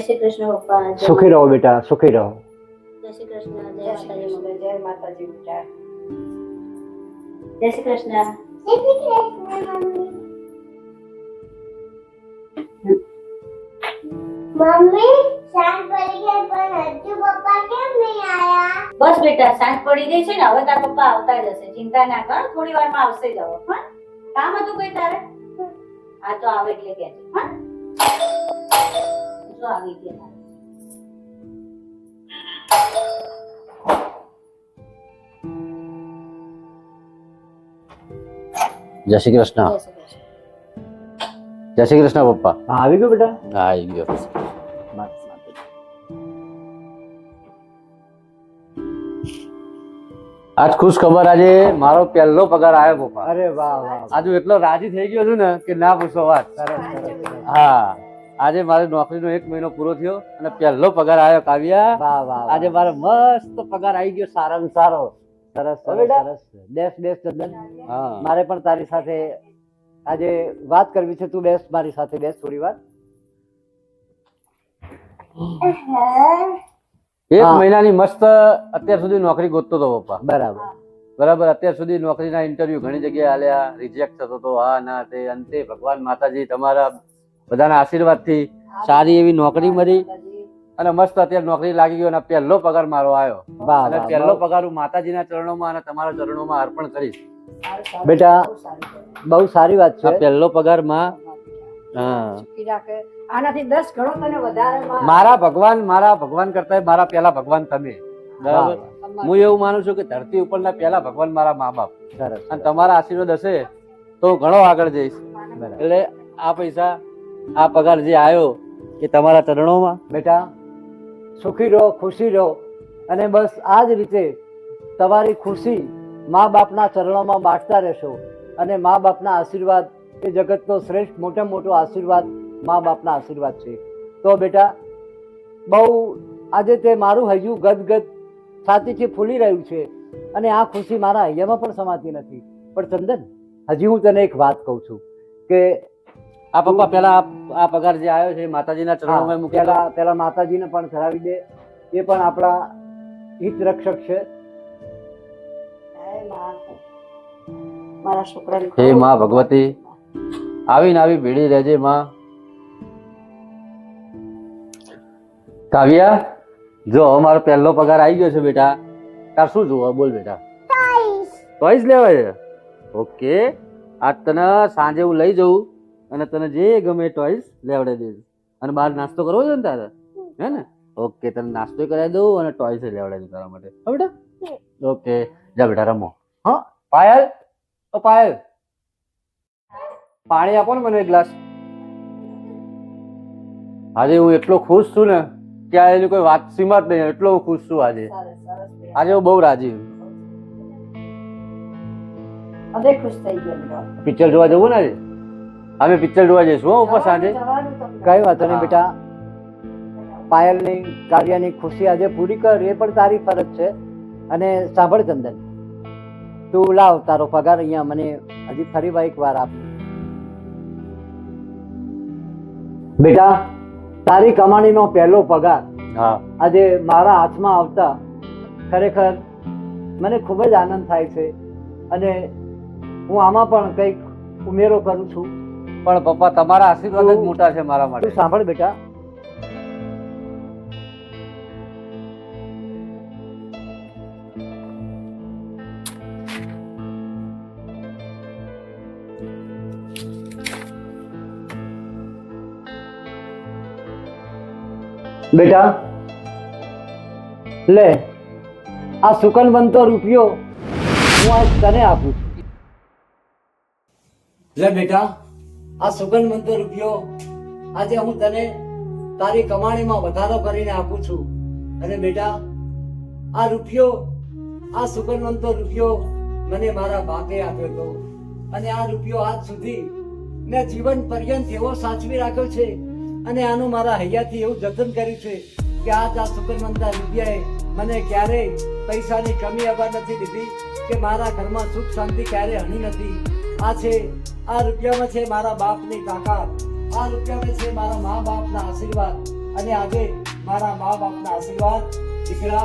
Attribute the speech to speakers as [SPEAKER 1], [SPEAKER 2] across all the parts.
[SPEAKER 1] જય શ્રી કૃષ્ણ પપ્પા
[SPEAKER 2] સુખી રહો બેટા સુખી રહો.
[SPEAKER 1] જય શ્રી કૃષ્ણ જય
[SPEAKER 3] જય શ્રી
[SPEAKER 1] માતાજી.
[SPEAKER 3] કૃષ્ણ જય માતાજી બેટા.
[SPEAKER 1] જય શ્રી કૃષ્ણ.
[SPEAKER 4] મમ્મી સાંજ પડી ગઈ પણ હજુ પપ્પા કેમ નહીં આયા?
[SPEAKER 1] બસ બેટા સાંજ પડી ગઈ છે ને હવે તારા પપ્પા આવતા જ હશે. ચિંતા ના કર થોડી વારમાં આવશે જ હવે હા? કામ હતું કોઈ તારે? આ તો આવે એટલે કે હા? જો આવી ગયા તારે.
[SPEAKER 5] જય શ્રી કૃષ્ણ
[SPEAKER 1] જય શ્રી કૃષ્ણ
[SPEAKER 5] જય શ્રી કૃષ્ણ પપ્પા
[SPEAKER 2] હા આવી ગયો બેટા
[SPEAKER 5] હા આવી ગયો
[SPEAKER 2] બસ, શાંતિ.
[SPEAKER 5] આજ ખુશ ખબર આજે મારો પહેલો પગાર આવ્યો પપ્પા
[SPEAKER 2] અરે વાહ વાહ
[SPEAKER 5] આજે હું એટલો રાજી થઈ ગયો છું ને કે ના પૂછો વાત
[SPEAKER 2] સરસ સરસ
[SPEAKER 5] હા આજે મારે નોકરીનો એક મહિનો પૂરો થયો અને પહેલો પગાર આવ્યો કાવ્યા. આજે મારો મસ્ત પગાર આવી ગયો સારામાં સારો.
[SPEAKER 2] સરસ સરસ બેસ. બેસ ચંદન. મારે પણ તારી સાથે આજે વાત કરવી છે તું બેસ મારી સાથે બેસ થોડી વાર.
[SPEAKER 5] એક મહિનાની મસ્ત અત્યાર સુધી નોકરી ગોતતો હતો પપ્પા.
[SPEAKER 2] બરાબર.
[SPEAKER 5] બરાબર અત્યાર સુધી નોકરીના ઇન્ટરવ્યુ ઘણી જગ્યાએ આલ્યા રિજેક્ટ થતો હતો આ ના તે અંતે ભગવાન માતાજી તમારા બધાના આશીર્વાદથી સારી એવી નોકરી મળી અને મસ્ત અત્યારે નોકરી લાગી ગયો અને પહેલો પગાર મારો આવ્યો. અને પહેલો પગાર હું માતાજીના ચરણોમાં અને તમારા ચરણોમાં અર્પણ કરીશ.
[SPEAKER 2] બેટા,
[SPEAKER 3] બહુ સારું
[SPEAKER 2] વાત છે.
[SPEAKER 5] પહેલો પગારમાં હા.
[SPEAKER 3] સુખી રાખે. આનાથી દસ ગણો તને વધારે
[SPEAKER 5] મારા ભગવાન મારા ભગવાન કરતા મારા પેલા ભગવાન તમે. બરાબર? હું એવું માનું છું કે ધરતી ઉપરના પેલા ભગવાન મારા મા બાપ. અને તમારા આશીર્વાદ હશે તો હું ઘણો આગળ જઈશ. એટલે આ પૈસા આ પગાર જે આવ્યો એ તમારા ચરણોમાં,
[SPEAKER 2] બેટા. સુખી રહો, ખુશી રહો. અને બસ આ જ રીતે તમારી ખુશી મા બાપના ચરણોમાં બાંટતા રહેશો. અને મા બાપના આશીર્વાદ, એ જગતનો શ્રેષ્ઠ મોટા મોટો આશીર્વાદ મા બાપના આશીર્વાદ છે. તો બેટા, બહુ આજે તે મારું હૈયું ગદગદ છાતીથી ફૂલી રહ્યું છે. અને આ ખુશી મારા હૈયામાં પણ સમાતી નથી. પણ ચંદન, હજી હું તને એક વાત કહું છું કે
[SPEAKER 5] આ પપ્પા પેલા આ- આ પગાર જે આવ્યો છે માતાજીના ચરણોમાં
[SPEAKER 2] મૂકેલા
[SPEAKER 5] મૂકી
[SPEAKER 2] પેલા માતાજીને પણ ધરાવી દે. એ પણ આપણા હિત રક્ષક છે.
[SPEAKER 3] હે માં. મારા છોકરાને
[SPEAKER 5] હે માં ભગવતી. આવીને આવી ભીડી રહેજે માં. કાવ્યા જો મારો પહેલો પગાર આવી ગયો છે બેટા. તાર શું જોવો? બોલ બેટા. ટોઈસ લેવા છે? ઓકે આજ તને સાંજે હું લઈ જઉં. અને તને જે ગમે ટોઇસ લેવડાવી દઈશ અને બહાર નાસ્તો કરવો છે ને તારે? હે ને? ઓકે તને નાસ્તો કરાવી દઉં અને ટોયસ લેવડાવી દઉં તારા માટે. હા બેટા? ઓકે જા બેટા રમો. હા પાયલ? ઓ પાયલ. પાણી આપો ને મને એક ગ્લાસ. આજે હું એટલો ખુશ છું ને કે આજે કોઈ વાત સીમા જ નહીં એટલો હું ખુશ છું આજે. આજે હું બહુ રાજી છું.
[SPEAKER 3] હવે ખુશ થઈ ગયો
[SPEAKER 5] પિક્ચર જોવા જવું ને આજે? અમે પિક્ચર જોવા જઈશું હો ઉપર સાંજે.
[SPEAKER 2] કઈ વાંધો નહીં બેટા. પાયલની કાવ્યાની ખુશી આજે પૂરી કર એ પણ તારી ફરજ છે. અને સાંભળ ચંદન તું લાવ તારો પગાર અહીંયા મને હજી ફરી વાર એક વાર આપ. બેટા તારી કમાણીનો પહેલો પગાર આજે મારા હાથમાં આવતા ખરેખર મને ખૂબ જ આનંદ થાય છે. અને હું આમાં પણ કંઈક ઉમેરો કરું છું.
[SPEAKER 5] પણ પપ્પા તમારા આશીર્વાદ જ મોટા છે મારા માટે.
[SPEAKER 2] સાંભળ બેટા. બેટા લે આ સુકન બનતો રૂપિયો હું આજ તને આપું છું. લે બેટા આ સુગંધ મંત્ર રૂપિયો આજે હું તને તારી કમાણીમાં વધારો કરીને આપું છું. અને બેટા, આ રૂપિયો, આ સુગંધવંતો રૂપિયો મને મારા બાપે આપ્યો હતો. અને આ રૂપિયો આજ સુધી મેં જીવન પર્યંત એવો સાચવી રાખ્યો છે. અને આનું મારા હૈયાથી એવું જતન કર્યું છે કે આજ આ સુગંધવંતા રૂપિયાએ મને ક્યારેય પૈસાની કમી આવવા નથી દીધી કે મારા ઘરમાં સુખ શાંતિ ક્યારે હણી નથી. આ છે, આ રૂપિયામાં છે મારા બાપની તાકાત. આ રૂપિયામાં છે મારા મા બાપના આશીર્વાદ. અને આજે મારા મા બાપના આશીર્વાદ. દીકરા,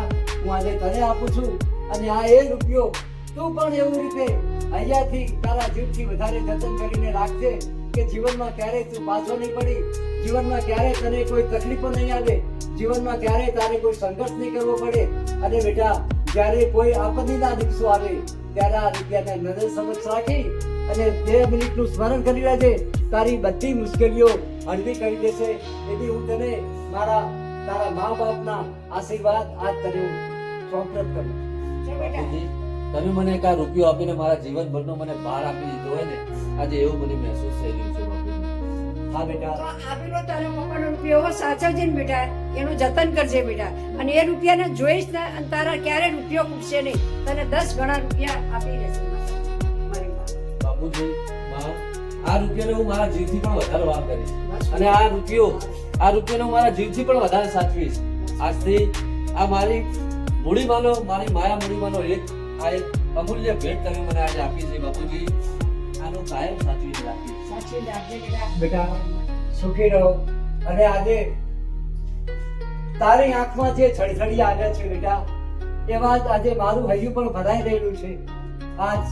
[SPEAKER 2] હું આજે તને આપું છું. અને આ એ રૂપિયો તું પણ એવું રીતે અહીંયાથી તારા જીવથી વધારે જતન કરીને રાખજે કે જીવનમાં ક્યારેય તું પાછો નહીં પડી. જીવનમાં ક્યારે તને કોઈ તકલીફો નહીં આવે. જીવનમાં ક્યારેય તારે કોઈ સંઘર્ષ નહીં કરવો પડે. અને બેટા, જ્યારે કોઈ આપત્તિના દિવસો આવે, ત્યારે આ રૂપિયાને નજર સમક્ષ રાખી અને બે મિનિટનું સ્મરણ કરી લેજે તારી બધી મુશ્કેલીઓ હળવી કરી દેશે. એથી હું તને મારા તારા મા બાપના આશીર્વાદ આજ તને હું સોંપત કરું
[SPEAKER 5] તમે મને કા રૂપિયો આપીને મારા જીવનભરનો મને ભાર આપી દીધો હોય ને આજે એવું મને મહેસૂસ થઈ રહ્યું છે
[SPEAKER 2] હા બેટા.
[SPEAKER 3] આપેલો તારો પપ્પાનો રૂપિયો સાચવજે ને બેટા. એનું જતન કરજે બેટા. અને એ રૂપિયાને જોઈશ ને અને તારા ક્યારે રૂપિયો ખૂટશે નહીં. તને દસ ગણા રૂપિયા આપી દેશે.
[SPEAKER 5] બાપુજી માં, આ રૂપિયાને હું મારા જીવથી પણ વધારે વાપ કરીશ. અને આ રૂપિયો આ રૂપિયાને હું મારા જીવથી પણ વધારે સાચવીશ. આજથી આ મારી મૂડી માનો મારી માયા મૂડી માનો એક આ એક અમૂલ્ય ભેટ તમે મને આજે આપી છે બાપુજી. આનો કાયમ
[SPEAKER 3] સાચવી રાખજે બેટા
[SPEAKER 2] બેટા સુખી રહો. અને આજે તારી આંખમાં જે છળછળી આવે છે બેટા એવા આજે મારું હૈયું પણ ભરાઈ રહેલું છે. આજ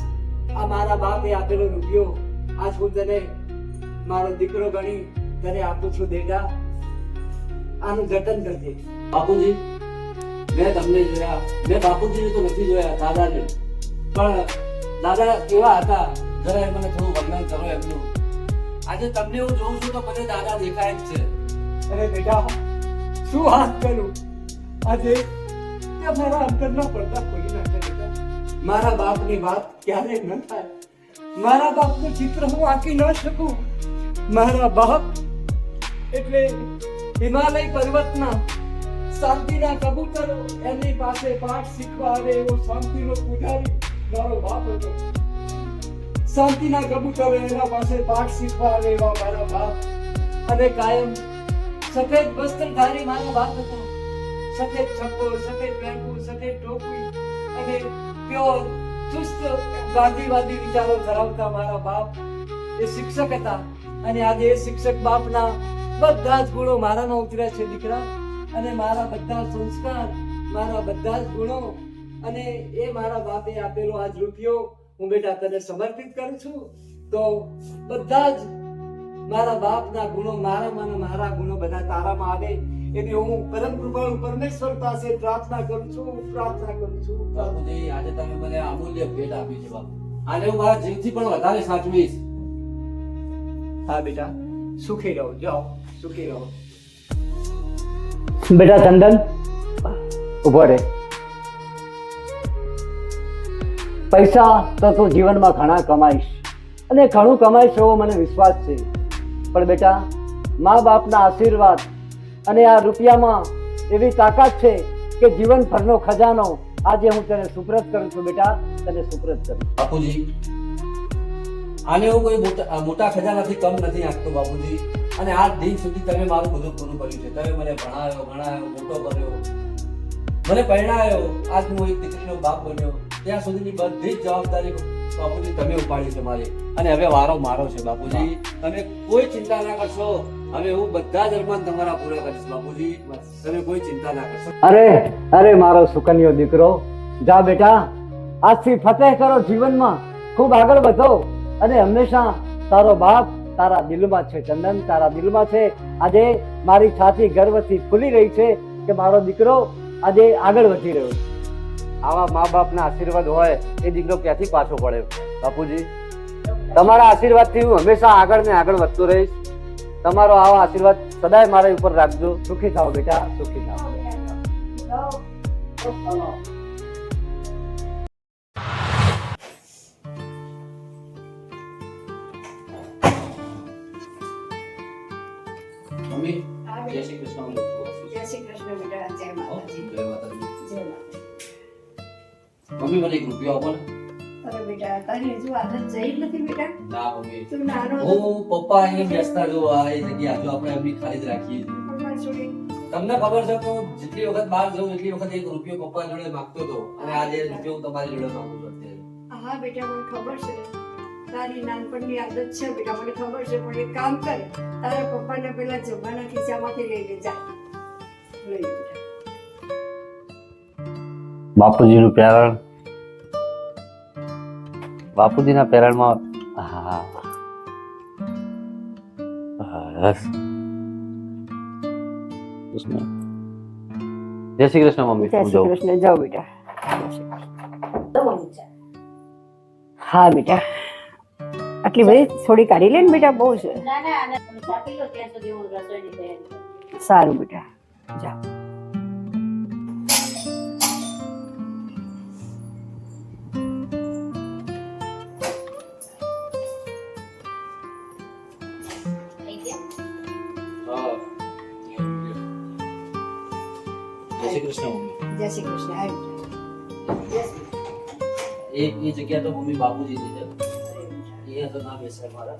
[SPEAKER 2] આ મારા બાપે આપેલો રૂપિયો. આજ હું તને મારો દીકરો ગણી તને આપું છું દેગા આનું જતન કરજે.
[SPEAKER 5] બાપુજી મેં તમને જોયા. મેં બાપુજીને તો નથી જોયા દાદાને. પણ દાદા કેવા હતા? જરા મને થોડું વર્ણન કરો એમનું. આજે તમને હું જોઉં છું તો મને દાદા દેખાય જ છે.
[SPEAKER 2] અરે બેટા શું હાથ કરું? આજે મારા અંતરના પડદા ખોલી મારા બાપની વાત ક્યારે ન થાય. મારા બાપનું ચિત્ર હું આંકી ન શકું. મારા બાપ એટલે હિમાલય પર્વતના શાંતિના કબૂતરો એમની પાસે પાઠ શીખવા આવે એવો શાંતિનો પૂજારી મારો બાપ હતો. શાંતિના કબૂતરો એના પાસે પાઠ શીખવા આવે એવા મારા બાપ. અને કાયમ સફેદ વસ્ત્રધારી મારો બાપ હતો. સફેદ છપ્પો સફેદ બેંકુ સફેદ ટોપી અને પ્યોર ચુસ્ત, ગાંધીવાદી વિચારો ધરાવતા મારા બાપ એ શિક્ષક હતા. અને આજે એ શિક્ષક બાપના બધા જ ગુણો મારામાં ઉતર્યા છે દીકરા. અને મારા બધા સંસ્કાર, મારા બધા જ ગુણો. અને એ મારા બાપે આપેલો આજ રૂપિયો હું બેટા તને સમર્પિત કરું છું. તો બધા જ મારા બાપના ગુણો મારામાં મારા ગુણો બધા તારામાં આવે. એની હું પરમ કૃપાળુ પરમેશ્વર પાસે પ્રાર્થના કરું છું પ્રાર્થના કરું છું.
[SPEAKER 5] બાપુજી આજે તમે મને અમૂલ્ય ભેટ આપી છે બાપુ. આને હું મારા જીવથી પણ વધારે સાચવીશ.
[SPEAKER 2] હા બેટા. સુખી રહો જાઓ. સુખી રહો. બેટા ચંદન ઊભો રહે પૈસા તો તું જીવનમાં ઘણા કમાઈશ. અને ઘણું કમાઈશ એવો મને વિશ્વાસ છે. પણ બેટા મા બાપના આશીર્વાદ અને આ રૂપિયામાં એવી તાકાત છે કે જીવનભરનો ખજાનો આજે હું તને સુપ્રત કરું છું બેટા, તને સુપ્રત કરું
[SPEAKER 5] બાપુજી, આને હું કોઈ મોટા ખજાનાથી કમ નથી આપતો બાપુજી. અને આ દિન સુધી તમે મારું બધું પૂરું કર્યું છે. તમે મને ભણાયો ભણાવ્યો મોટો કર્યો. મને પરણાયો. આજ હું એક દીકરીનો બાપ બન્યો. ત્યાં સુધીની બધી જવાબદારી બાપુજી, તમે ઉપાડી છે મારી. અને હવે વારો મારો છે, બાપુજી. તમે કોઈ ચિંતા ના કરશો. હવે હું બધા જ તમારા પૂરા કરીશ, બાપુજી. તમે કોઈ ચિંતા ના કરશો.
[SPEAKER 2] અરે અરે મારો સુકન્યો દીકરો. જા બેટા. આજથી ફતેહ કરો જીવનમાં. ખૂબ આગળ વધો. અને હંમેશા તારો બાપ, તારા દિલમાં છે ચંદન, તારા દિલમાં છે. આજે મારી છાતી ગર્વથી ફૂલી રહી છે કે મારો દીકરો આજે આગળ વધી રહ્યો છે.
[SPEAKER 5] આવા મા બાપના આશીર્વાદ હોય એ દીકરો ક્યાંથી પાછો પડે? બાપુજી, તમારા આશીર્વાદથી હું હંમેશા આગળ ને આગળ વધતો રહીશ. તમારો આવા આશીર્વાદ સદાય મારા ઉપર રાખજો.
[SPEAKER 2] સુખી થાઓ બેટા, સુખી થાઓ.
[SPEAKER 5] મને એક રૂપિયો આપો ને.
[SPEAKER 3] અરે બેટા તારી હજુ આદત જઈ નથી બેટા.
[SPEAKER 5] ના મમ્મી.
[SPEAKER 3] તું નાનો
[SPEAKER 5] હું પપ્પા અહીંયા બેસતા જો આ એ જગ્યા. હજુ આપણે એમની ખાલી જ રાખીએ છીએ. તમને ખબર છે કે જેટલી વખત બહાર જાઉં એટલી વખત એક રૂપિયો પપ્પા જોડે માંગતો હતો. અને આજે રૂપિયો હું તમારી જોડે માંગુ છું અત્યારે.
[SPEAKER 3] હા બેટા મને ખબર છે. તારી નાનપણની આદત છે બેટા મને ખબર છે. પણ એક કામ કર તારા પપ્પાને પેલા જમવાના ખિસ્સામાંથી લઈ લે જા. લઈ
[SPEAKER 5] બાપુજીનું પેરણ બાપુજીના પેરણમાં હા. બસ જય શ્રી કૃષ્ણ મમ્મી
[SPEAKER 3] જય શ્રી કૃષ્ણ. જાઓ બેટા. હા બેટા. આટલી બધી થોડી કાઢી લે ને બેટા બહુ છે. સારું બેટા જાઓ.
[SPEAKER 5] શ્રી કૃષ્ણ
[SPEAKER 3] જય શ્રી કૃષ્ણ આવી બેટા. જય શ્રી કૃષ્ણ.
[SPEAKER 5] એ એ જગ્યા તો મમ્મી બાપુજીની છે. એ તો ના બેસે મારા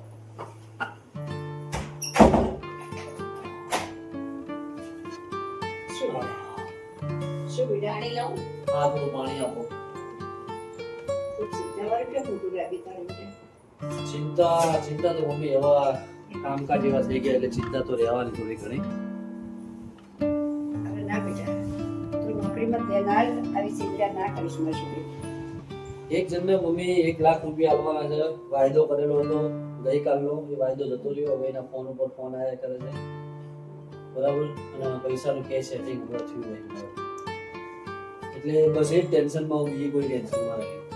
[SPEAKER 3] શું બેટા શું બેટા
[SPEAKER 1] પાણી લઉં?
[SPEAKER 5] આ થોડું પાણી આપો.
[SPEAKER 3] તમારે કેમ મોટું લાગી તારે બેટા
[SPEAKER 5] ચિંતા ચિંતા તો મમ્મી એવા કામકાજ એવા થઈ ગયા એટલે ચિંતા તો રહેવાની થોડી ઘણી.
[SPEAKER 3] તું નોકરીમાં આવી ચિંતા ના કરીશ મારી છોકરી
[SPEAKER 5] એક જણને મમ્મી એક લાખ રૂપિયા આપવાના છે. વાયદો કરેલો હતો. ગઈકાલનો એ વાયદો જતો રહ્યો. હવે એના ફોન ઉપર ફોન આવ્યા કરે છે. બરાબર? અને પૈસાનું કે સેટિંગ થયું હોય. એટલે બસ એ ટેન્શનમાં હું બીજી કોઈ ટેન્શનમાં નથી.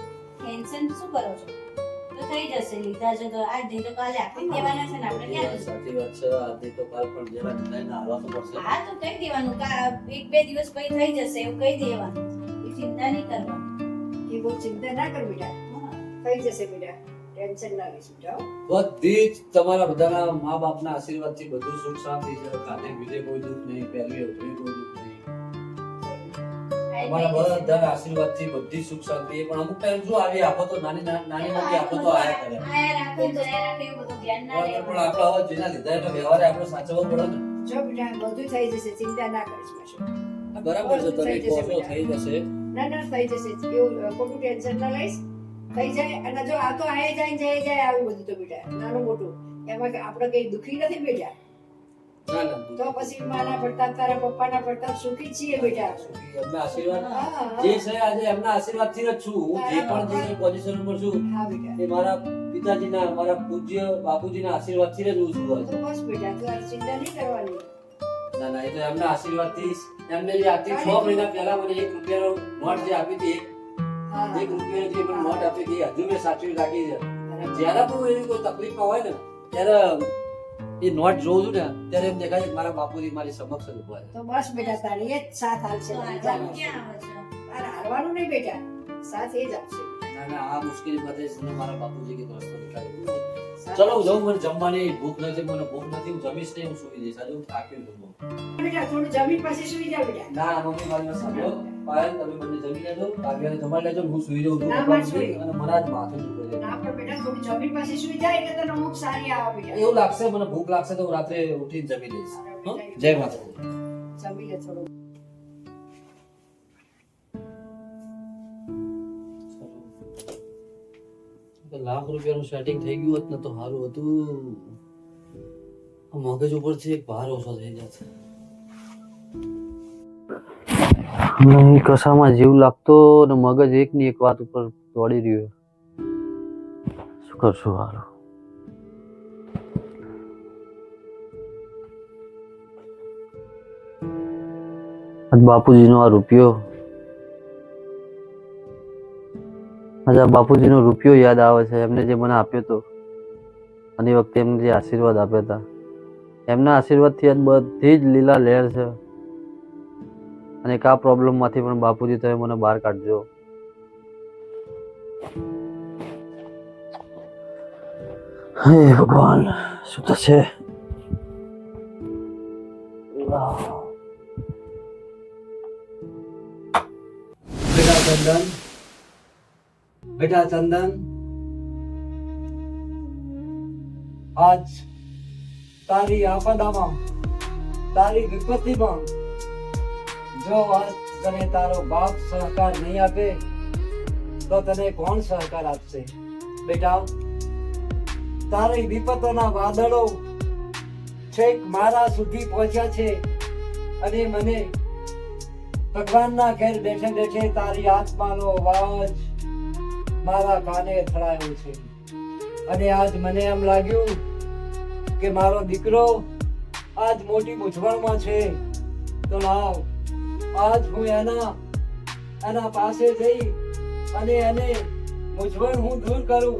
[SPEAKER 1] ટેન્શન શું કરો છો? થઈ જશે લીધા છે તો આજ નહીં તો કાલે આપી દેવાના છે ને આપણે ક્યાં જશું?
[SPEAKER 5] સાચી વાત છે. આજે તો કાલ પણ જરા લઈને આવવા તો પડશે.
[SPEAKER 1] હા તો કહી દેવાનું કા એક બે દિવસ પછી થઈ જશે એવું કહી દેવાનું. એ ચિંતા નહીં કરવાની.
[SPEAKER 3] એ બહુ ચિંતા ના કર બેટા. થઈ જશે બેટા. ટેન્શન ના બેટા
[SPEAKER 5] બધી જ તમારા બધાના મા બાપના આશીર્વાદથી બધું સુખ શાંતિ છે. ખાતે બીજે કોઈ દુઃખ નહીં પહેરવી કોઈ દુઃખ નહીં. તમારા બધા આશીર્વાદથી બધી સુખ શાંતિ પણ અમુક ટાઈમ જો આવી આફતો નાની નાની નાની મોટી આફતો આયા કરે.
[SPEAKER 1] આયા રાખે જયા રાખે એવું બધું ધ્યાન ના
[SPEAKER 5] બરાબર, પણ. આપણે હવે જેના લીધા એટલે વ્યવહારે આપણે સાચવવો પડે ને.
[SPEAKER 3] જો બેટા બધું થઈ જશે ચિંતા ના કરીશ મારી
[SPEAKER 5] બરાબર છે તમે કહો થઈ જશે.
[SPEAKER 3] ના ના થઈ જશે. એવું ખોટું ટેન્શન ના લઈશ. થઈ જાય અને જો આ તો આયે જાય જાય જાય આવું બધું તો બેટા નાનું મોટું. એમાં આપણે કઈ દુખી નથી બેટા? તો પછી માના પડતા તારા પપ્પાના પડતા સુખી છીએ બેટા.
[SPEAKER 5] એમના આશીર્વાદ. જે છે આજે એમના જ છું. હું જે પણ જે પોઝિશન ઉપર છું એ મારા પિતાજીના મારા પૂજ્ય બાપુજીના આશીર્વાદથી જ હું છું આજે.
[SPEAKER 3] બસ બેટા તું ચિંતા નહીં કરવાની.
[SPEAKER 5] ના ના એ તો એમના આશીર્વાદથી જ. એમને જે આજથી છ મહિના પહેલા મને એક રૂપિયાનો નોટ જે આપી હતી એક રૂપિયાની જે મને નોટ આપી હતી હજુ મેં સાચવી રાખી છે. જ્યારે પણ એવી કોઈ તકલીફમાં હોય ને ત્યારે એ નોટ જોઉં છું ને ત્યારે એમ દેખાય મારા બાપુજી મારી સમક્ષ જ ઊભા છે.
[SPEAKER 3] તો બસ બેટા તારી એ જ સાથ
[SPEAKER 1] આવશે
[SPEAKER 3] તારે હારવાનું નહીં બેટા. સાથ એ જ આપશે.
[SPEAKER 5] ના ના આ મુશ્કેલી બધે મારા બાપુજી કે દોસ્તો નીકાળી ચલો હું જાઉં મને જમવાની ભૂખ નથી મને ભૂખ નથી હું જમીશ નહીં હું સુઈ જઈશ. આજે હું થાક્યો છું. બહુ.
[SPEAKER 3] બેટા થોડું જમીન પાસે સુઈ જા બેટા.
[SPEAKER 5] ના મમ્મી મારી સાંભળો. પાયલ તમે મને જમી લેજો. કાવ્યાને જમાડી લેજો હું સુઈ જાઉં છું.
[SPEAKER 3] મારે
[SPEAKER 5] અને મને જ માથું દુખે છે.
[SPEAKER 3] ના પણ બેટા થોડું જમીન પાસે સુઈ જાય એટલે તને ઊંઘ સારી આવે બેટા.
[SPEAKER 5] એવું લાગશે મને ભૂખ લાગશે તો હું રાત્રે ઉઠીને જમી લઈશ. હં? જય માતા
[SPEAKER 3] જમી લે થોડું
[SPEAKER 5] લાખ રૂપિયાનું સેટિંગ થઈ ગયું હોત ને તો સારું હતું. મગજ ઉપરથી એક ભાર ઓછો થઈ જશે. નહીં કશામાં જીવ લાગતો ને મગજ એકની એક વાત ઉપર દોડી રહ્યો. શું કરશું હારું બાપુજીનો આ રૂપિયો આજે બાપુજીનો રૂપિયો યાદ આવે છે, એમને જે મને આપ્યો હતો અને વખતે એમને જે આશીર્વાદ આપ્યા હતા. એમના આશીર્વાદથી આજ બધી જ લીલા લહેર છે. અને કા પ્રોબ્લેમમાંથી પણ બાપુજી, તમે મને બહાર કાઢજો. હે ભગવાન, શું થશે
[SPEAKER 2] ચંદન બેટા ચંદન, આજ તારી આપદામાં તારી વિપત્તિમાં જો આજ તને તારો બાપ સહકાર નહીં આપે, તો તને કોણ સહકાર આપશે? બેટા, તારી વિપતોના વાદળો છેક મારા સુધી પહોંચ્યા છે અને મને ભગવાનના ઘેર બેઠે બેઠે તારી આત્માનો અવાજ મારા કાને થળાયો છે. અને આજ મને એમ લાગ્યું કે મારો દીકરો આજ મોટી મૂંઝવણમાં છે. તો લાવ, આજ હું એના એના પાસે જઈ અને એને મૂંઝવણ હું દૂર કરું.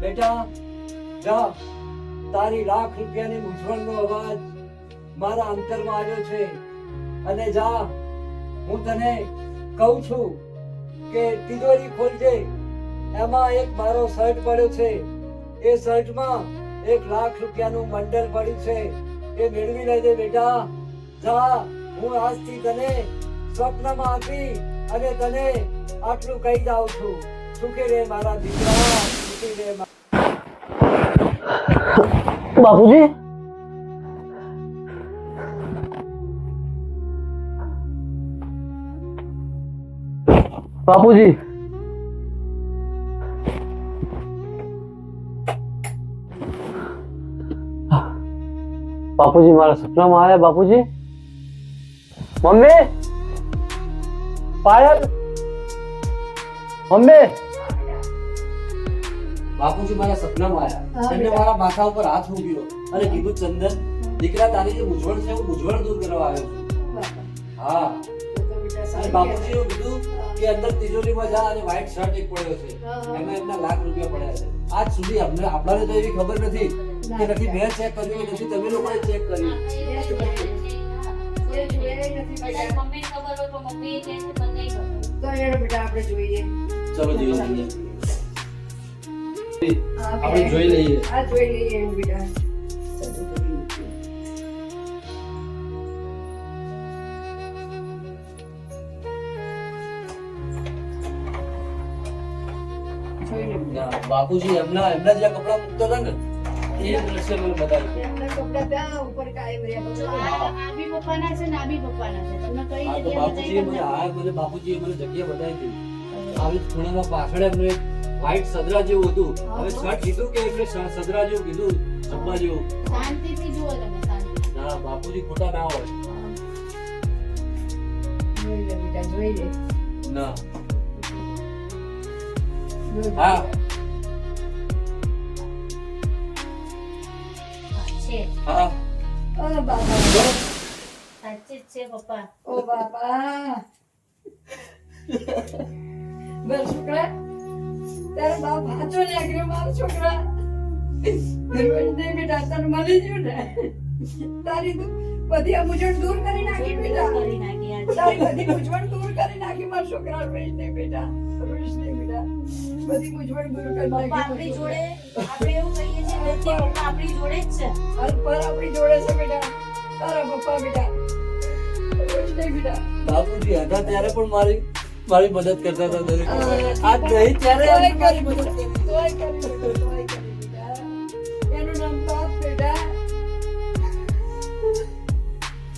[SPEAKER 2] બેટા, જા, તારી લાખ રૂપિયાની મૂંઝવણનો અવાજ મારા અંતરમાં આવ્યો છે. અને જા, હું તને કહું છું કે તિજોરી ખોલજે. એમાં એક મારો શર્ટ પડ્યો છે. એ શર્ટમાં એક લાખ રૂપિયાનું મંડળ પડ્યું છે. એ મેળવી લેજે બેટા. જા, હું આજથી તને સ્વપ્નમાં આપી અને તને આટલું કહી જાઉં છું. સુખી રે મારા દીકરા, સુખી રે
[SPEAKER 5] બાપુજી? બાપુજી? બાપુજી મારા સપનામાં આવ્યા બાપુજી? મમ્મી? પાયલ? મમ્મી? બાપુજી મારા સપનામાં આવ્યા. એમને મારા માથા ઉપર હાથ મૂક્યો અને કીધું ચંદન દીકરા તારી જે મૂંઝવણ છે હું મૂંઝવણ દૂર કરવા આવ્યો છું. હા. અને બાપુજી એવું કીધું કે અંદર તિજોરીમાં જા અને વ્હાઈટ શર્ટ એક પડ્યો છે. એમાં એમના લાખ રૂપિયા પડ્યા છે. આજ સુધી અમને આપણાને તો એવી ખબર નથી. કે નથી મેં ચેક કર્યું કે નથી તમે લોકોએ ચેક કર્યું.
[SPEAKER 3] એ
[SPEAKER 5] ચલો જોઈએ લઈએ આપણે જોઈ લઈએ.
[SPEAKER 3] આ જોઈ લઈએ બેટા. જોઈ
[SPEAKER 5] બાપુજી એમના એમના જે કપડા મૂકતા હતા ને? એ દ્રશ્ય મને બતાવ્યું
[SPEAKER 3] એમના કપડાં ત્યાં ઉપર કાયમ રહ્યા
[SPEAKER 1] તો
[SPEAKER 3] બધા.
[SPEAKER 1] આ આ બી પપ્પાના છે ને આ બી પપ્પાના છે. તમને કઈ
[SPEAKER 5] હા તો
[SPEAKER 1] જગ્યાએ
[SPEAKER 5] મને જગ્યા બતાવી હતી. આવી ખૂણામાં પાછળ એમને વ્હાઈટ સદરા જેવું હતું. હવે શર્ટ કીધું કે એટલે સદરા જેવું કીધું? જબ્બા જેવું.
[SPEAKER 1] શાંતિથી જુઓ તમે શાંતિ
[SPEAKER 5] ના બાપુજી ખોટા ના હોય.
[SPEAKER 3] જોઈ લે બેટા જોઈ લે.
[SPEAKER 5] ના. હા.
[SPEAKER 1] છે.
[SPEAKER 5] હા.
[SPEAKER 3] ઓ બાબા.
[SPEAKER 1] સાચી છે પપ્પા.
[SPEAKER 3] ઓ બાબા. બસ છોકરા. તારો બાપ હાચો લાગ્યો મારો છોકરા. રોજ નહીં બેટા તને મળી ગયું ને? તારી તું બધી આ મૂંઝવણ દૂર કરી નાખી બેટા.
[SPEAKER 1] કરી નાખી
[SPEAKER 3] તારી બધી મૂંઝવણ દૂર કરી નાખી મારા છોકરા નહીં બેટા રોજ નહીં બેટા બધી મૂંઝવણ દૂર કરી નાખી
[SPEAKER 1] આપણી જોડે આપણે એવું કહીએ છીએ કે આપણી જોડે જ છે.
[SPEAKER 3] પર આપણી જોડે છે બેટા. તારા પપ્પા બેટા. બેટા.
[SPEAKER 5] બાપુજી હતા ત્યારે પણ મારી મારી મદદ કરતા હતા દરેક
[SPEAKER 3] આ
[SPEAKER 5] આજ નહીં ત્યારે મારી મદદ
[SPEAKER 3] બેટા,
[SPEAKER 5] કરી.
[SPEAKER 3] તોય કરી બેટા, તોય કરી બેટા. એનું નામ બાપ બેટા.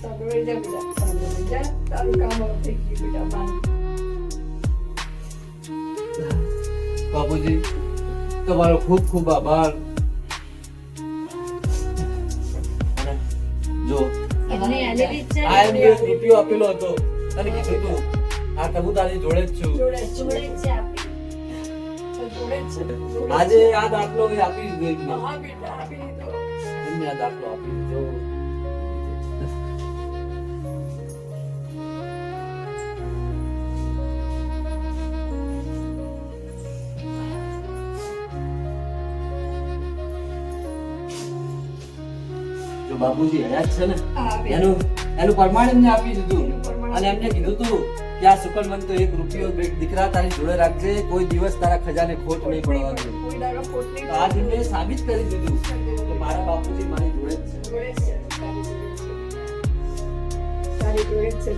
[SPEAKER 3] સાંભળી જા બેટા, સાંભળી જા. તારું કામ થઈ ગયું બેટા,
[SPEAKER 5] બાપુજી તમારો ખૂબ ખૂબ આભાર.
[SPEAKER 1] એમને આલેલી જ છે
[SPEAKER 5] આ એમને રૂપિયો આપેલો હતો અને કીધું તું આ તમુ તારી જોડે જ છું આજે આ દાખલો. આપી દીધો. આ દાખલો આપી દીધો બાપુજી હયાત છે ને? એનું એનું પ્રમાણ એમને આપી દીધું. અને એમને કીધું તું કે આ શુકનવંત તો એક રૂપિયો દીકરા તારી જોડે રાખજે કોઈ દિવસ તારા ખજાને ખોટ નહીં પડવા દે તો આજ એમને સાબિત કરી દીધું કે મારા બાપુજી મારી જોડે જ છે.
[SPEAKER 3] છે, છે. જોડે જ છે.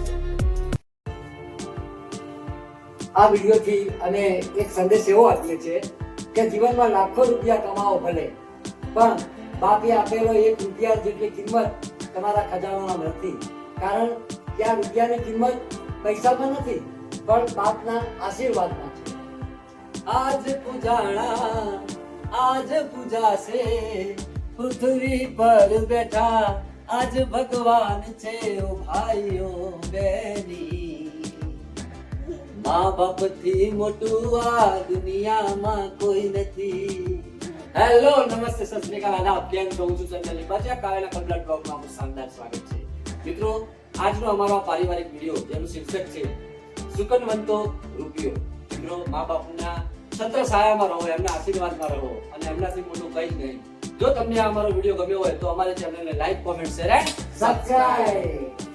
[SPEAKER 2] આ વિડીયોથી અમે એક સંદેશ એવો આપીએ છીએ કે જીવનમાં લાખો રૂપિયા કમાવો ભલે પણ બાપે આપેલો એક રૂપિયા જેટલી કિંમત તમારા ખજાનામાં નથી. કારણ કે આ રૂપિયાની કિંમત પૈસામાં નથી, પણ બાપના આશીર્વાદમાં છે.
[SPEAKER 5] આજ પૂજાણા, આજ પૂજાશે પૃથ્વી પર બેઠા આજ ભગવાન છે ઓ ભાઈઓ બેની મા બાપથી મોટું આ દુનિયામાં કોઈ નથી. હેલો નમસ્તે સસ્મિકા વાલા અકાલ. આદાબ હું છું ચંદન બાજા કાવેલા કમ્પ્લેટ બ્લોગમાં આપનું શાનદાર સ્વાગત છે. મિત્રો, આજનો અમારો પારિવારિક વીડિયો, જેનું શીર્ષક છે, સુકનવંતો રૂપિયો. મિત્રો, મા બાપના છત્ર સાયામાં રહો, એમના આશીર્વાદમાં રહો અને એમનાથી મોટું કંઈ જ નહીં. જો તમને આ અમારો વીડિયો ગમ્યો હોય, તો અમારી ચેનલને like comment share and subscribe